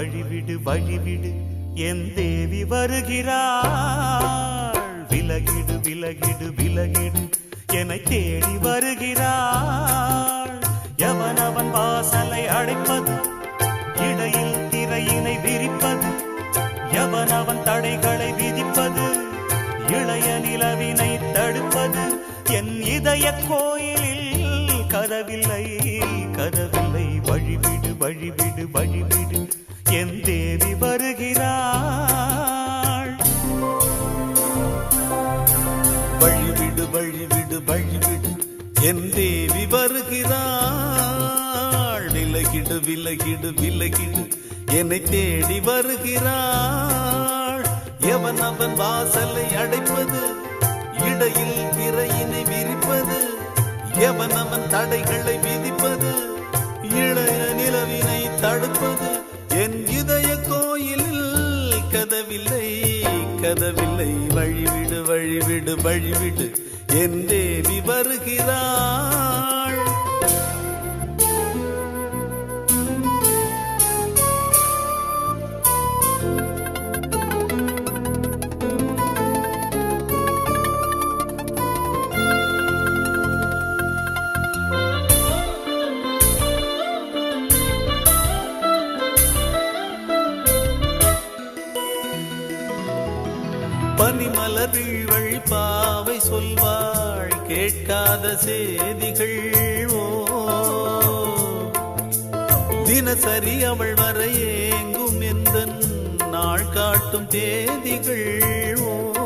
வழிவிடு வழிவிடு. என் தேவி வருகிறாள். விலகிடு விலகிடு விலகிடு. என்னை தேடி வருகிறாள். எவனவன் வாசலை அடைப்பது? இடையில் திரையினை விரிப்பது? எவனவன் தடைகளை விதிப்பது? இளைய நிலவினை தடுப்பது? என் இதய கோயிலில் கதவில்லை கதவில்லை. வழிவிடு வழிவிடு வழிவிடு. என் தேவி வருகிறாள். வழிவிடு வழிவிடு வழிவிடு என் தேவி வருகிறாள். விலகிடு விலகிடு விலகிடு என்னை தேடி வருகிறாள். எவன் அவன் வாசலை அடைப்பது? இடையில் திரையினை விரிப்பது? எவன் அவன் தடைகளை விதிப்பது? இளைய நிலவினை தடுப்பது? கதவில்லை கதவில்லை. வழிவிடு வழிவிடு வழிவிடு. என்றே வருகிறான் வருகிறாள் பாவை சொல்வாள் கேட்காத செய்திகள் ஓ. தினசரி அவள் வர ஏங்கும் எந்த நாள் காட்டும் தேதிகள் ஓ.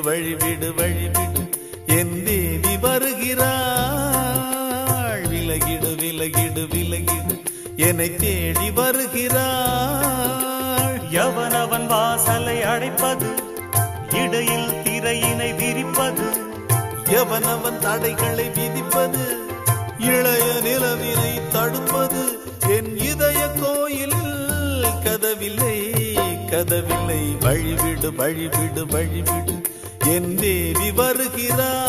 வழிவிடு வழிவிடு வழிவிடு என் தேவி வருகிறாள். விலகிடு விலகிடு விலகிடு. என்னை தேடி வருகிறாள். எவனவன் வாசலை அடைப்பது? இடையில் திரையினை விரிப்பது? எவனவன் தடைகளை விதிப்பது? இளைய நிலவினை தடுப்பது? என் இதய கோயிலில் கதவில்லை கதவில்லை. வழிவிடு வழிவிடு வழிவிடு என் தேவி வருகிறாள்.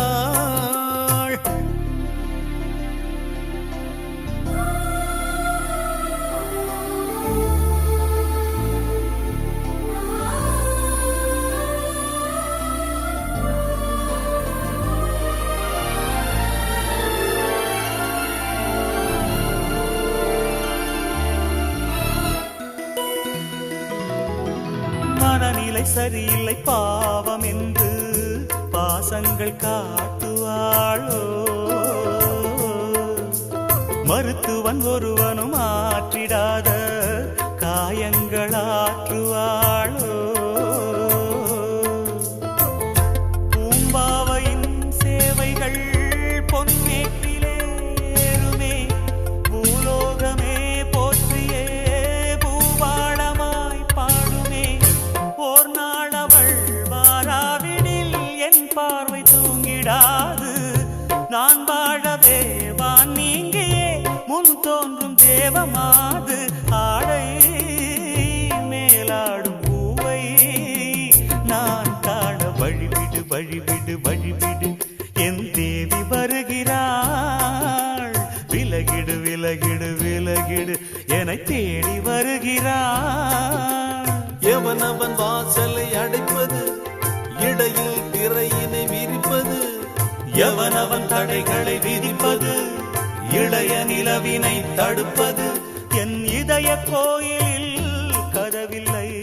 மனநிலை சரியில்லை பாவம் பாசங்கள் காட்டுவாளோ? மருத்துவன் ஒருவனும் ஆற்றிடாத விடாது. நான் வாழவே வான் நீங்கியே முன் தோன்றும் தேவமாது. ஆடை மேலாடும் பூவை நான் காண வழிவிடு வழிவிடு வழிவிடு. என் தேவி வருகிறாள். விலகிடு விலகிடு விலகிடு. என தேடி வருகிறாள். எவன் அவன் வாசலை அடைத்து எவனவன் தடைகளை விதிப்பது? இளைய நிலவினை தடுப்பது? என் இதய கோயிலில் கதவில்லை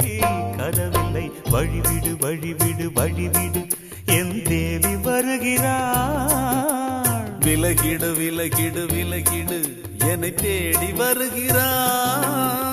கதவில்லை. வழிவிடு வழிவிடு வழிவிடு. என் தேவி வருகிறாள். விலகிடு விலகிடு விலகிடு. என்னை தேடி வருகிறாள்.